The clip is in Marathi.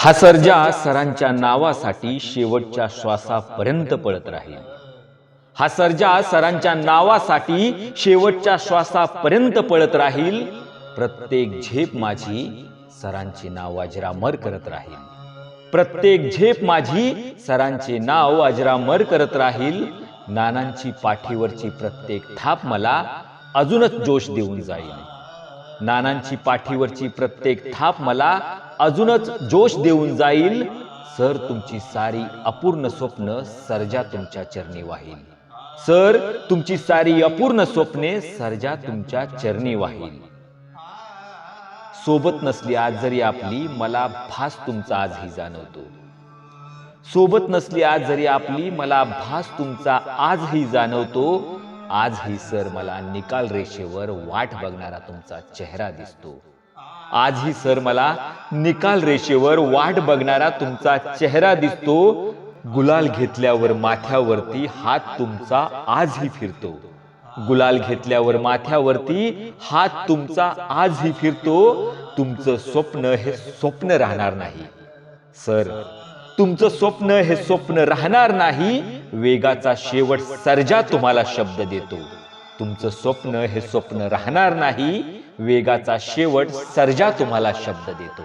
हा सर्जा सरांच्या नावासाठी शेवटच्या श्वासापर्यंत पळत राहील. हा सर्जा सरांच्या नावासाठी शेवटच्या श्वासापर्यंत पळत राहील. प्रत्येक झेप माझी सरांचे नाव अजरामर करत राहील. प्रत्येक झेप माझी सरांचे नाव अजरामर करत राहील. नानांची पाठीवरची प्रत्येक थाप मला अजूनच जोश देऊन जाईल. नानांची पाठीवरची प्रत्येक थाप मला अजूनच जोश देऊन जाईल. सर तुमची सारी अपूर्ण स्वप्न सर्जा तुमच्या चरणी वाहील. सर तुमची सारी अपूर्ण स्वप्ने सर्जा तुमच्या चरणी वाहील. सोबत नसली आज जरी आपली मला भास तुमचा आजही जाणवतो. सोबत नसली आज जरी आपली मला भास तुमचा आजही जाणवतो. आजही सर मला निकाल रेषेवर वाट बघणारा तुमचा चेहरा दिसतो. आजही सर मला निकाल रेषेवर वाट बघणारा तुमचा चेहरा दिसतो. गुलाल घेतल्यावर माथ्यावरती हात तुमचा आजही फिरतो. गुलाल घेतल्यावर माथ्यावरती हात तुमचा आजही फिरतो. तुमचं स्वप्न हे स्वप्न राहणार नाही. सर तुमचं स्वप्न हे स्वप्न राहणार नाही. वेगाचा शेवट सर्जा तुम्हाला शब्द देतो. तुमचं स्वप्न हे स्वप्न राहणार नाही. वेगाचा शेवट सर्जा तुम्हाला शब्द देतो.